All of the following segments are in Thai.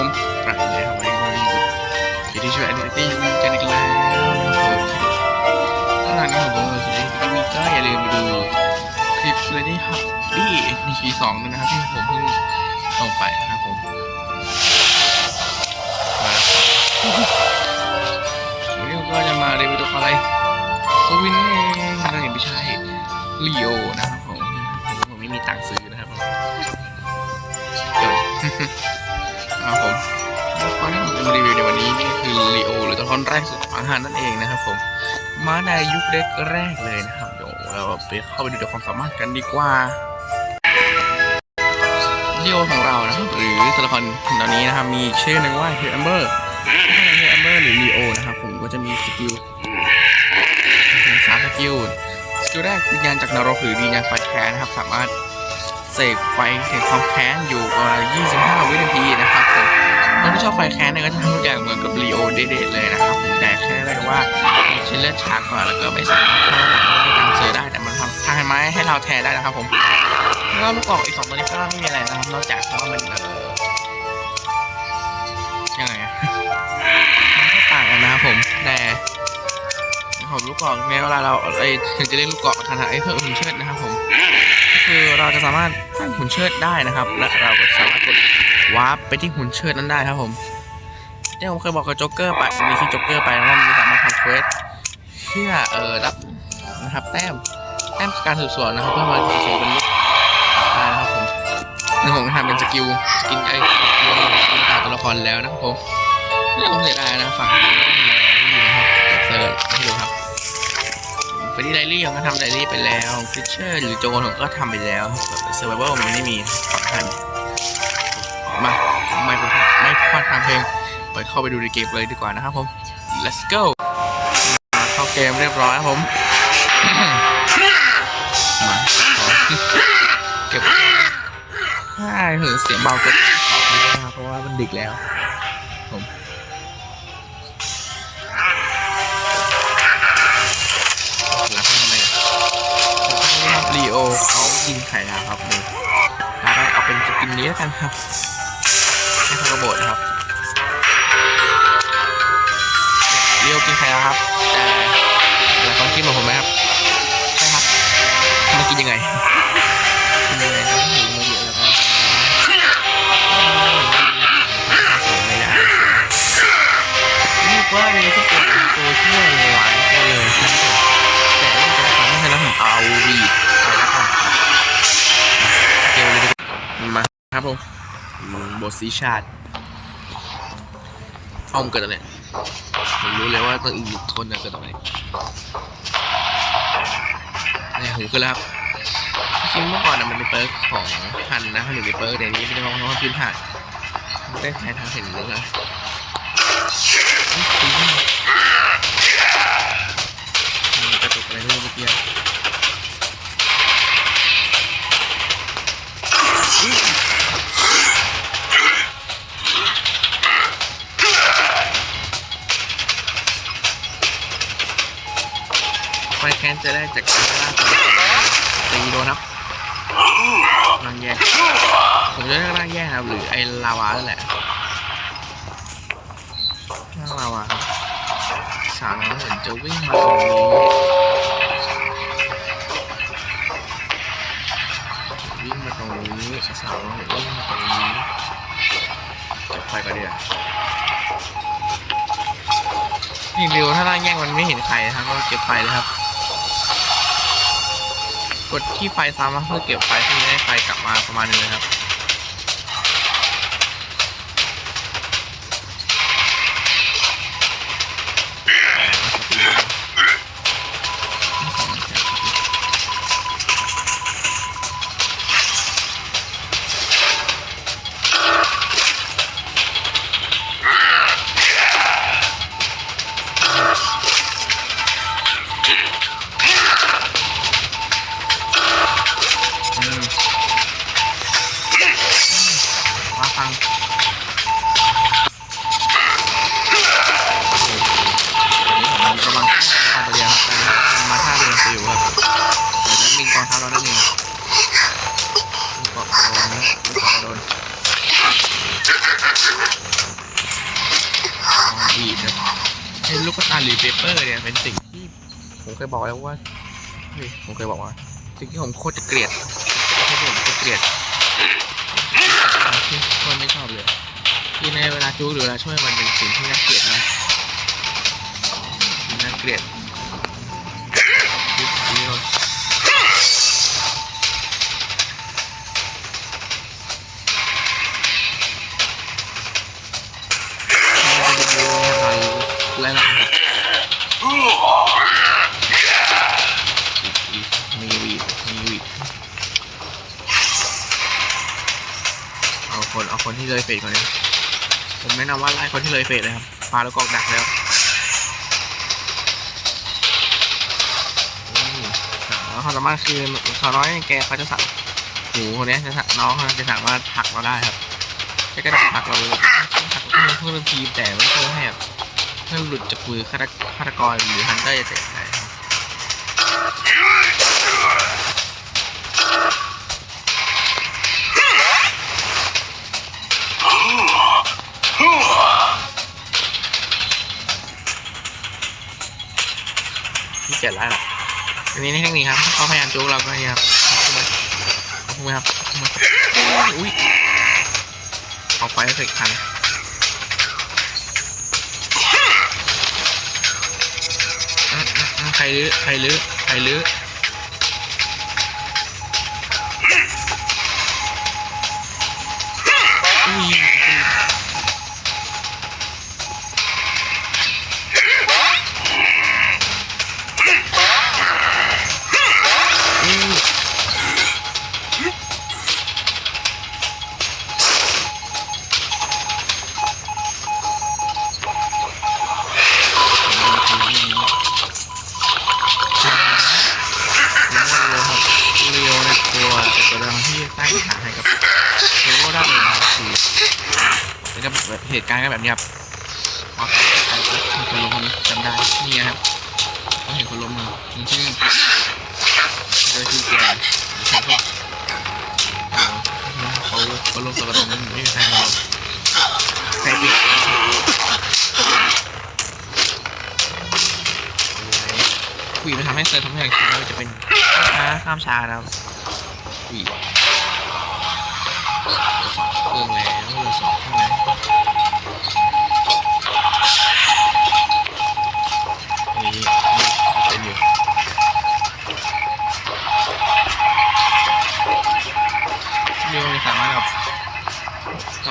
ผมปรับเลยครับวันนี้เราอยู่อยู่ที่ช่วยอดิติ้งกันอีกแล้วนะครับผมถ้าหลังนี้ผมจะได้ก็มีก็อย่าลืมไปดูคลิปเลยที่ฮับบี้ในคีสองด้วยนะครับที่ผมเพิ่งลงไปนะครับผมมาวันนี้ผมก็จะมาเรีวิวตัวอะไรสวินเองนั่นเองไม่ใช่ลีโอนะครับผมผมไม่มีตังค์ซื้อ นี้คือลีโอหรือตัวละครแรกสุดของอาหารนั่นเองนะครับผมมาในยุคเด็กแรกเลยนะครับเดี๋ยวเราไปเข้าไปดูตัวความสามารถกันดีกว่าลีโอของเรานะครับหรือตัวละครตอนนี้นะครับมีชื่อหนึ่งว่าเฮอร์เบอร์เฮอร์เบอร์หรือลีโอนะครับผมก็จะมีสกิลสามสกิลสกิลแรกวิญญาณจากนรกหรือวิญญาณไฟแค้นนะครับสามารถเสกไฟแห่งความแค้นอยู่ประมาณ25 วินาทีนะครับผม คนที่ชอบไฟแค้นเนี่ยก็จะทำทุกอย่างเหมือนกับลีโอเดๆเลยนะครับผมแต่แค่ได้ว่าชิ้นเลือดช้ากว่าแล้วก็ไม่สามารถเข้าหลังได้ตามซื้อได้แต่มันทำทางไม้ให้เราแทนได้นะครับผมแล้วลูกกรอกอีกสองตัวนี้ก็ไม่มีอะไรนะครับนอกจากว่ามันเออยังไงอะมันก็ต่างกันนะครับผมแต่ของลูกกอกเนี่ยเวลาเราไอถึงจะเรียกลูกกอกขนาดไอ้เพิ่มหุ่นเชิดนะครับผมคือเราจะสามารถตั้งหุ่นเชิดได้นะครับ และเราก็สามารถกด วาร์ปไปที่หุ่นเชิดนั้นได้ครับผมที่ผมเคยบอกกับโจ๊กเกอร์ไปมีที่โจ๊กเกอร์ไปว่ามันสามารถทำเควสเพื่อเออรับนะครับแต้มแต้มการสืบสวนนะครับเพื่อมาสืบสวนเป็นลูกได้นะครับผมซึ่ผมทำเป็นสกิลสกินไอ้สกิลตาตัวละครแล้วนะครับผมนี่ผมเสียดายนะฝั่งนี้ไม่มีนะครับเสิร์ฟให้ดูครับเฟรดดี้ไดรี่ผมก็ทำไดรี่ไปแล้วฟิชเชอร์หรือโจนผมก็ทำไปแล้วเซอร์ไวเวลมันไม่มีฝั่งทันมาไม่พูดไม่พลาทางเพลงไปเข้าไปดูในเกมเลยดีกว่านะครับผม let's go มาเข้าเกมเรียบร้อยครับผม มาเก็บใช่เหอเสียงเบาเกินนะครับเพราะว่ามันดึกแล้ว ผมแล้วทำไมครับลีโอเขายิงไข่ดาวครับเลยแล้วก็เอาเป็นสกินนี้แล้วกันครับ ให้เขากระโดดนะครับลีโอกินไข่ดาวครับ แต่หลายคนคิดเหมือนผมไหมครับใช่ครับมันกินยังไงกินยังไงครับหิวมาเยอะแล้วกันไม่ได้นี่ว่ามีทุกอย่างตัวช่วยหลายตัวเลยครับแต่เรื่องการทำให้แล้วผมเอาวีดไปแล้วกันเกมเลยดีกว่ามาครับผม บทสีชาติห้องเกิดอะไรผมรู้เลยว่าต้องอีกหนึ่งคนนะเกิดตรงไหนเนี่ยหูขึ้นแล้วครับจริงเมื่อก่อนนะมันเป็นเปิร์กของฮันนะฮันอยู่ในเปิร์กแต่อันนี้ไม่ได้มองว่าพื้นฐานได้ใช้ทางเห็นเลยนะมันกระตุกอะไรไม่รู้เมื่อกี้ ไฟแคนจะได้จากการล่าสัตว์ตีโดนครับร่างแย่ผมจะเรียกร่างแย่ครับ หรือไอ้ลาวานั่นแหละร่างลาวาครับสาวน้อยเหมือนจะวิ่งมาตรงนี้วิ่งมาตรงนี้สาวน้อยเหมือนวิ่งมาตรงนี้เก็บไฟก็ดีอะนี่เร็วถ้าร่างแย่งมันไม่เห็นใครนะครับก็เก็บไฟเลยครับ กดที่ไฟซ้ำเพื่อเก็บไฟที่ให้ไฟกลับมาประมาณนึงนะครับ ร์เนี่ยเป็นสิ่งที่ผมเคยบอกแล้วว่าเฮ้ยผมเคยบอกว่า สิ่งที่ผมโคตรจะเกลียดที่ผมโคตรเกลียดที่คนไม่ชอบเลยที่ในเวลาจู้หรือเวลาช่วยมันเป็นสิ่งที่น่าเกลียดนะน่าเกลียด เอาคนที่เลยเฟสก่อนเลยผมแนะนำว่าไล่คนที่เลยเฟสเลยครับปลาแล้วกอกดักแล้วแล้วความสามารถคือสาวน้อยแกเขาจะสั่งหูคนนี้จะสั่งน้องเขาจะสามารถผลักเราได้ครับใช้กระดาษผักเราเลยผลักเพื่อเพื่อทีมแต่ไม่เพื่อให้แบบเพื่อหลุดจากมือฆาตฆาตกรหรือฮันเตอร์จะเตะ เจ็ดล้านอันนี้ในเทคนิคครับเขาพยายามจูงเราก็เนี่ยครับเอาขึ้นมาครับขึ้นมาครับอุ้ยเอาไฟเสกทันอะอะอะใครลื้อใครลื้อใครลื้อ แบบเหตุการณ์ก็แบบนี้ครับอ๋อใครคนล้มคนนี้จำได้ นี่นะครับเขาเห็นคนล้มมาอย่างเช่นโดยที่แกใช่พวกเขาเขาล้มตัวกระตรงนั้นไม่มีใครมาใครปิดคุยมันทำให้เซอร์ทำให้อย่างเช่นจะเป็นช้าข้ามช้านะครับคุยสองเครื่องแล้วเหลือสองเครื่องแล้ว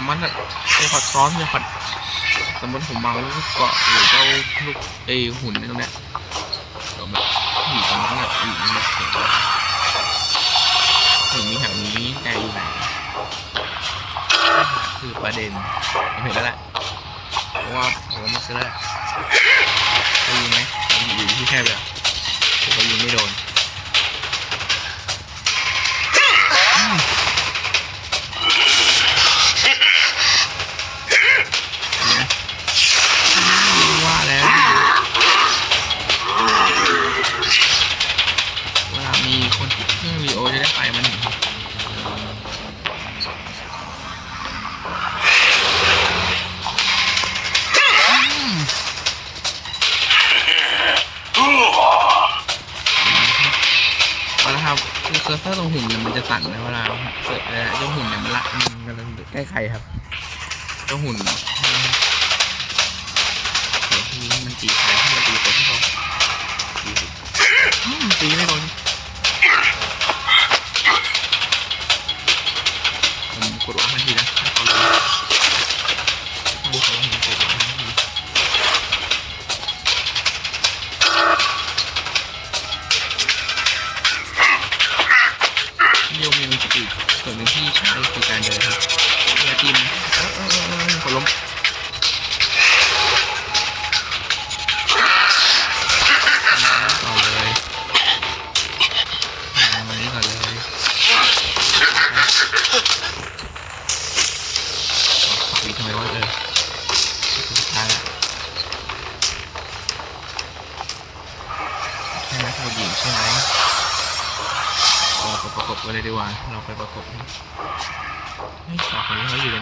มารถแบบไปผัดซ้อนไปผัดสมมติผมมาลูกเกาะหรือเจ้าลูกไอหุ่นในตรงเนี้ยเดี๋ยวแบบหนีตรงนั้นอะหนีมันเสียงผมมีแถวนี้แต่อยู่ไหนคือประเด็นเห็นแล้วแหละเพราะว่าผมไม่ซื้อแล้วแหละจะยิงไหมอยู่ที่แคบเลยผมก็ยิงไม่โดน คือเคอร์เซอร์ตรงหินมันจะสั่นนะเวลาเสิร์ฟเลยเจ้าหุ่นเนี่ยมันละมันกำลังใกล้ใครครับเจ้าหุ่นนะครับเดี๋ยวทีมันตีใครมันตีคนที่เราตีไม่โดนผมกดว่ามันทีนะ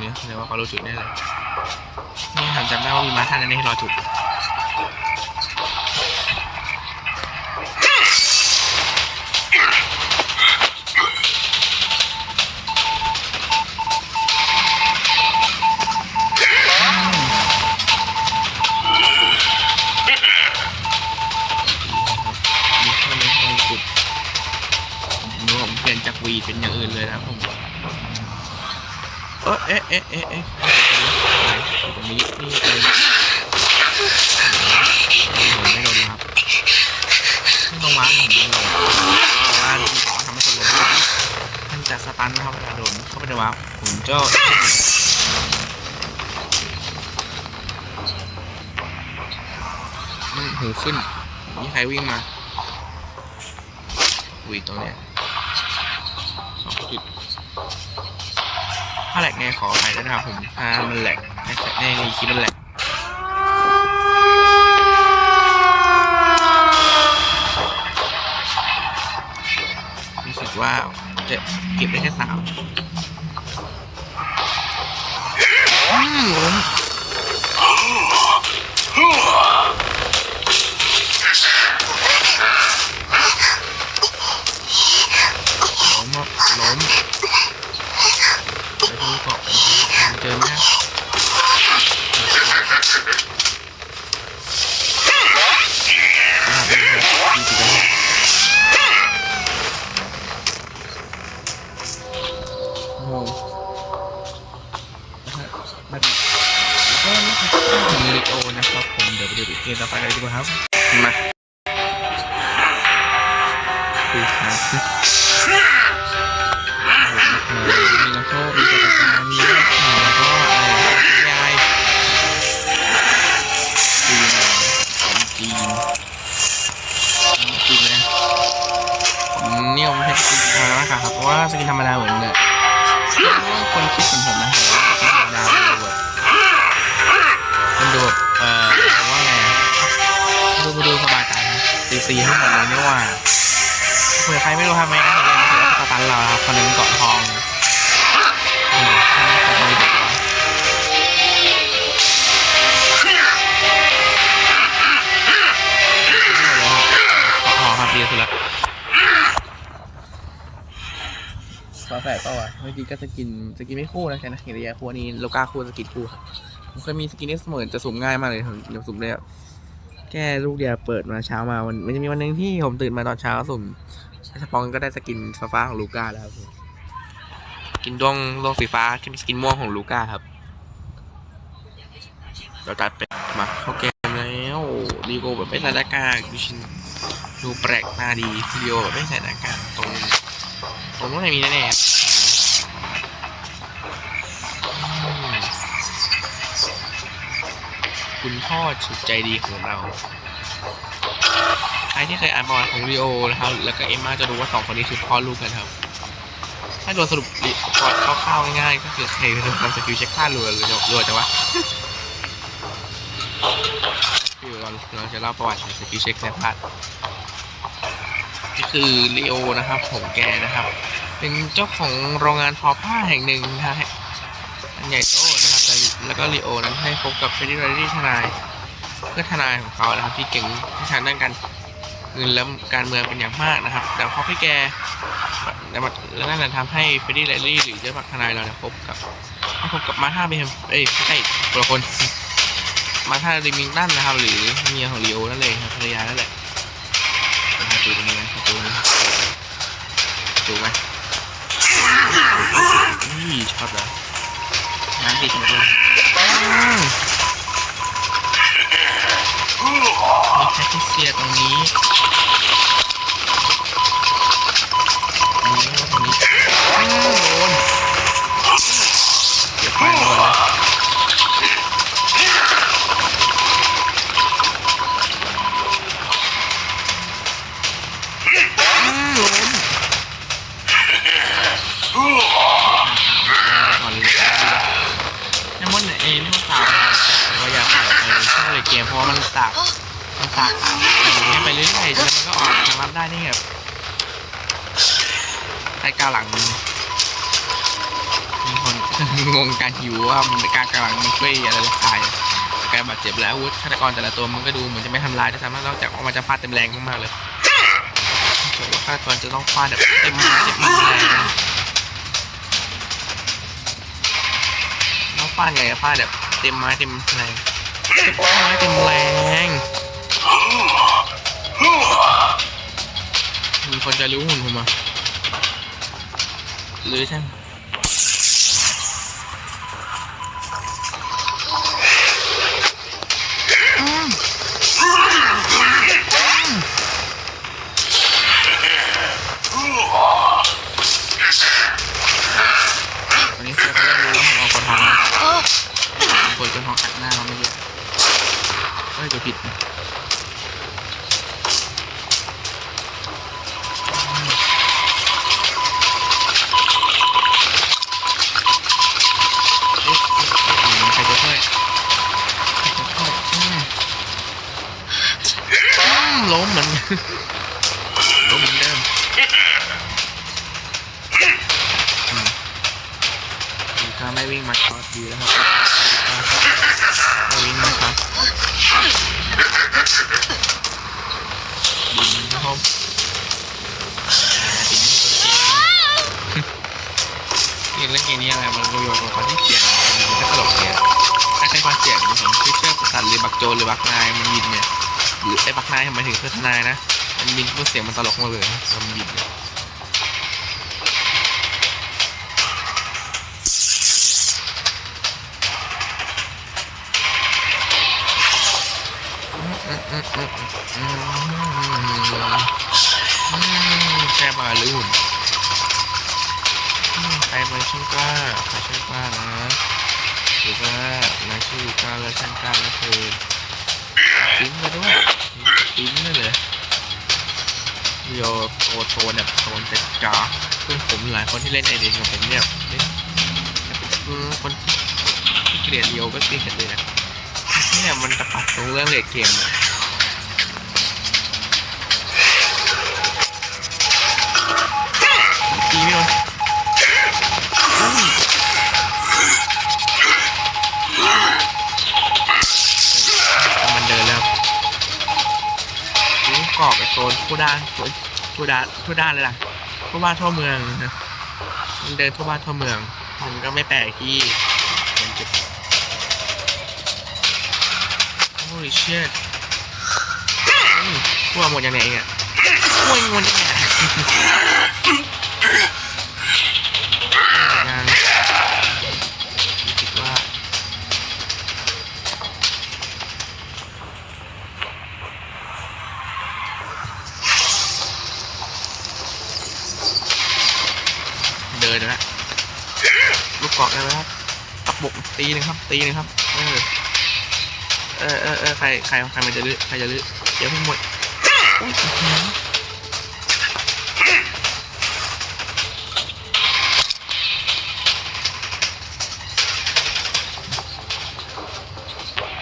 นี้แสดงว่าเขารู้จุดแน่เลยนี่ผมจำได้ว่ามีมาท่านนั้นให้รอจุด เอ๊ะเอ๊ะเอ๊ะเอ๊ะตรงนี้นี่เองผมไม่โดนครับไม่ต้องวางผมเลยเพราะว่ขอทำให้คนล้มท่านจะสตันนะครับเวลาโดนเข้าไปในวาร์ปผมเจ้าหูขึ้นมีใครวิ่งมาอุ้ยตรงเนี้ยาแหลกไงขออภัยด้วยนะครับผมถ้ามันแหลกในในคลิปมันแหลกรู้สึกว่าจะเก็บได้แค่สามอืม โอ้โหมาดิแล้วก็นี่คือลิโอนะครับผมเดี๋ยวไปดูเกมต่อไปกันดีกว่าครับ มาดูครับ เหมือนผมนะสกินธรรมดามันดูแบบมันดูแบบเอ่อผมว่าไงดูดูสบายตาซีซีให้หมดเลยไม่ว่าเผื่อใครไม่รู้ทำไมนะเดี๋ยวมันถือว่าสตันเราครับคนหนึงเกาะทอง ฝาแฝดเปล่าวะเมื่อกี้ก็สกินสกินไม่คู่นะแค่นะเห็นระยะคู่นี้โลกาคู่สกินคู่ครับผมเคยมีสกินนี้เสมอจะสุ่มง่ายมากเลยผมจะสุ่มได้แบบแค่ลูกเดียวเปิดมาเช้ามาวันมันจะมีวันหนึ่งที่ผมตื่นมาตอนเช้าสุ่มสปองก็ได้สกินฟ้าฟ้าของลูก้าแล้วครับกินดวงดวงสีฟ้าที่เป็นสกินม่วงของลูก้าครับเราตัดไปมาเข้าเกมแล้วดีโกแบบไม่ใส่หน้ากากดูชินดูแปลกตาดีดีโอแบบไม่ใส่หน้ากากตรงตรงนู้นไม่มีแน่ๆ คุณพ่อสุดใจดีของเรา ใครที่เคยอ่านประวัติของลีโอนะครับ แล้วก็เอมมาจะรู้ว่าสองคนนี้คือพ่อลูกกันครับ ถ้าโดนสรุปประวัติคร่าวๆง่ายๆก็คือใครเป็นคนทำสกิลเช็คค่ารัวหรือรัวจังวะคือเราเราจะเล่าประวัติของสกิลเช็คในพาร์ทคือลีโอนะครับผมแกนะครับ เป็นเจ้าของโรงงานทอผ้าแห่งหนึ่งนะฮะอันใหญ่โต แต่แล้วก็ลีโอนั้นให้พบกับเฟรดดี้ไรดี้ทนาย เพื่อทนายของเขานะครับ ที่เก่งที่ทางด้านการเงินและการเมืองเป็นอย่างมากนะครับ แต่พอพี่แกแล้วนั่นแหละทำให้เฟรดดี้ไลลี่หรือเจ้าบักทนายเราเนี่ยพบกับให้พบกับมาธาเบมเอ้ยไม่ใช่คนละคนมาธาริมิงตันนะครับ หรือเมียของลีโอนั่นเองครับภรรยานั่นแหละประตูตรงนี้นะประตูนี้ประตูไหมนี่ชอบเหรอน้ำดีจังเลย มีแคทริเซียตรงนี้ มเพราะว่ามันสากมันสากอย่างเงี้ยไปเรื่อยๆแล้วมันก็ออกทางลับได้นี่แบบใต้กาวหลังมันมีคนงงการหิวว่ามันการกาวหลังมันช่วยอะไรหรือใครการบาดเจ็บแล้วอาวุธฆาตกรแต่ละตัวมันก็ดูเหมือนจะไม่ทำลายแต่สามารถนอกจากว่ามันจะฟาดเต็มแรงมากๆเลยเกิดว่าฆาตกรจะต้องฟาดแบบเต็มเต็มแรงแล้วฟาดไงอะฟาดแบบเต็มไม้เต็มแรง เต็มไม้เต็มแรงมีคนจะรู้หุ่นผมอะหรือใช่ไหมอืมวันนี้เพื่อนเขาเริ่มรู้แล้วผมเอาคนทางแล้วคนจะท้องอัดหน้าเราไม่ เยอะเอ้ยจะผิดนะเอ๊ะเอ๊ะเอ๊ะใครจะช่วยใครจะช่วยอืมอืมล้มเหมือนล้มเหมือนเดิมอืมดีก็ไม่วิ่งมาช็อตดีแล้วครับ โจหรือบักนายมันบินเนี่ยหรือไอ้บักนายทำไมถึงคือทนายนะมันบินพูดเสียงมันตลกมาเลยนะมันบินเนี่ยแค่มาหรือหุ่นใครมาช่างกล้าใครช่างกล้านะ รือว่านายชื่อก้าและช่างก้าก็คือปิ้นมาด้วยปิ้นนั่นเลยโยโซโซนแบบโซนเป็นจ้าเพื่อนผมหลายคนที่เล่นไอเดียกับผมเนี่ยเล่นคนที่เกลียดเดียวก็เกลียดเลยนะเนี่ยมันจะปัดตรงเรื่องเลดเกมเนี่ย กอบไอโซนผู้ด้านผู้ด้านผู้ด้านเลยล่ะทั่วบ้านทั่วเมืองนะมันเดินทั่วบ้านทั่วเมือง มันก็ไม่แปลกที่มันจะโอ้ยเชิดทั่วหมดยังไงเนี่ยวหมดยังไงยัง ตีหนึ่งครับ ตีหนึ่งครับ เออ เออเออเออใคร ใคร ใครมันจะลื้อ ใครจะลื้อ เดี๋ยวเพิ่งหมด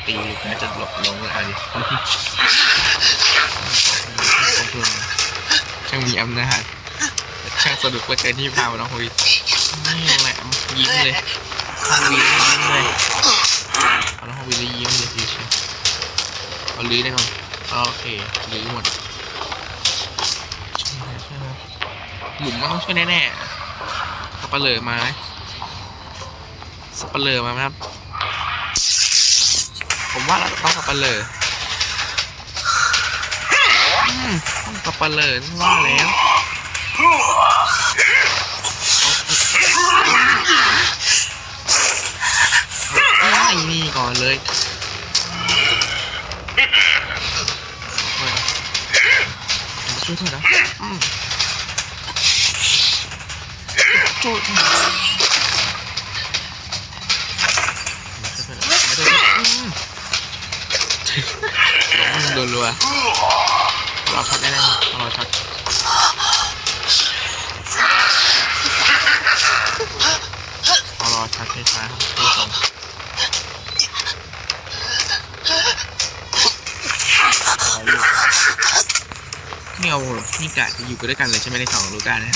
ตีน่าจะหลบลงเลยอะดิช่างมีอำนาจช่างสนุกเหลือเกินที่พามาน้องคุยนี่แหละยิ้มเลย น้องวียิ้มเลยเอาน้องวีเลยยิ้มเลยทีเชียวเอาลื้อแน่นอนโอเคลื้อหมดช่วยหน่อยช่วยน่อยหลุมมันต้องช่วยแน่ๆสับปะเลอมาไหมสับปะเลอมาไหมครับ ผมว่าเราต้องสับปะเลออืมต้องสับปะเลอว่าแล้ว ไอ้นี่ก่อนเลยช่วยเถอะนะช่วยด้อืมโดนรัวราช็อตได้ไหมราช็อตรอช็อตไฟฟ้าครับผู้ชม นี่เอานี่กะจะอยู่กันด้วยกันเลยใช่ไหมในสองลูกานะ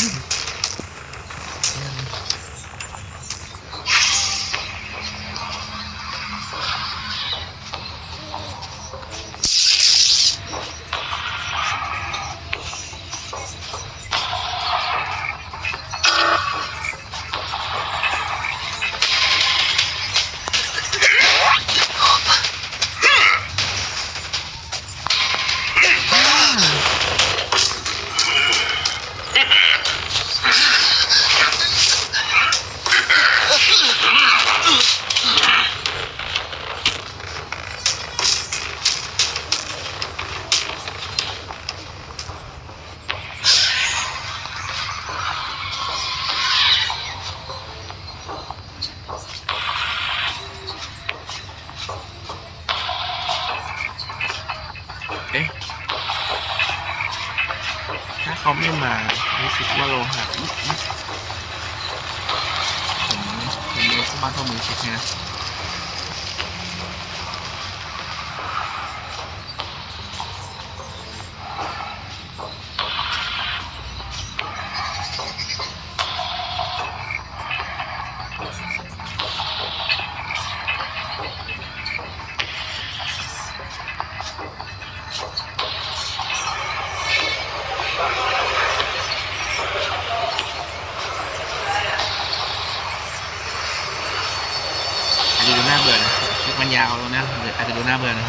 าวแล้วนะอาจจะดูหน่าเบื่อนะ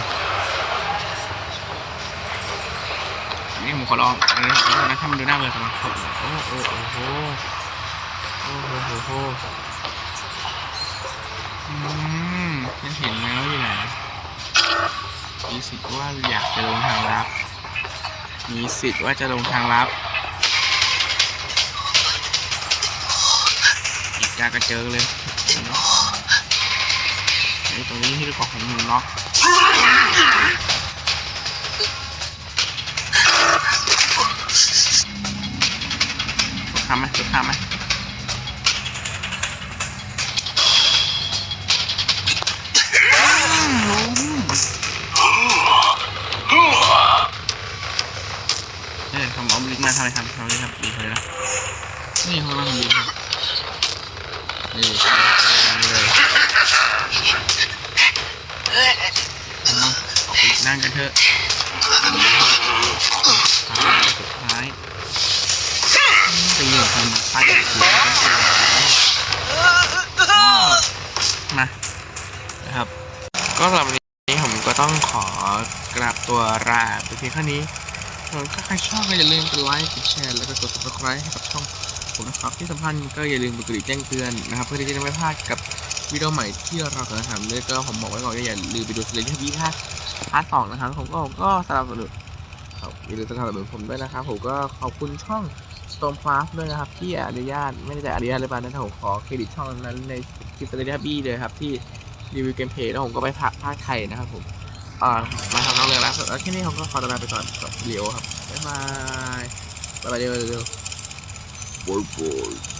นี่ผมขอลองอันนี้นะถ้ามันดูหน่าเบื่อสำหรับผมโอ้โอ้โอ้โหโอ้โหโอ้โหอืมยังเห็นไหมวอยู่ไหนมีสิทธิ์ว่าอยากจะลงทางลับ มีสิทธิ์ว่าจะลงทางลับอีกกากระเจอเลยไที่ลูกกอกของหนูเนาะทำไหมทำไหม กไปนั่งกันเถอะสุดท้ายตีหยื่อคนมาพาดหัวมานะครับ ก็สำหรับวันนี้ผมก็ต้องขอกราบตัวลาไปเพียงเท่นี้ถ้าใครชอบก็อย่าลืมกดไลค์กดแชร์แล้วก็กด subscribe ให้กับช่องผมนะครับที่สำคัญก็อย่าลืมกดกระดิ่งแจ้งเตือนนะครับ เพื่อที่จะไม่พลาดกับวิดีโอใหม่ที่เรากำลังทำเลยก็ผมบอกไว้ก่อนว่าอย่าลืมไปดูซีรีส์ที่พี่ภาค พาร์ทสองนะครับผมก็ผมก็สนับสนุนครับอย่าลืมสนับสนุนผมด้วยนะครับผมก็ขอบคุณช่อง Stormcraft ด้วยนะครับ ที่อนุญาตไม่ได้แต่อนุญาตหรือเปล่านะผมขอเครดิตช่องนั้นในคลิปซีรีส์บี้เลยครับที่รีวิวเกมเพย์แล้วผมก็ไปภาคภาคไทยนะครับผมอ่ามาทำน้องเรื่องแล้วแล้วแค่นี้ผมก็ขอตัวลาไปก่อนกับเลียวครับบ๊ายบายบ๊ายบายเดี๋ยวเดี๋ยวบายบาย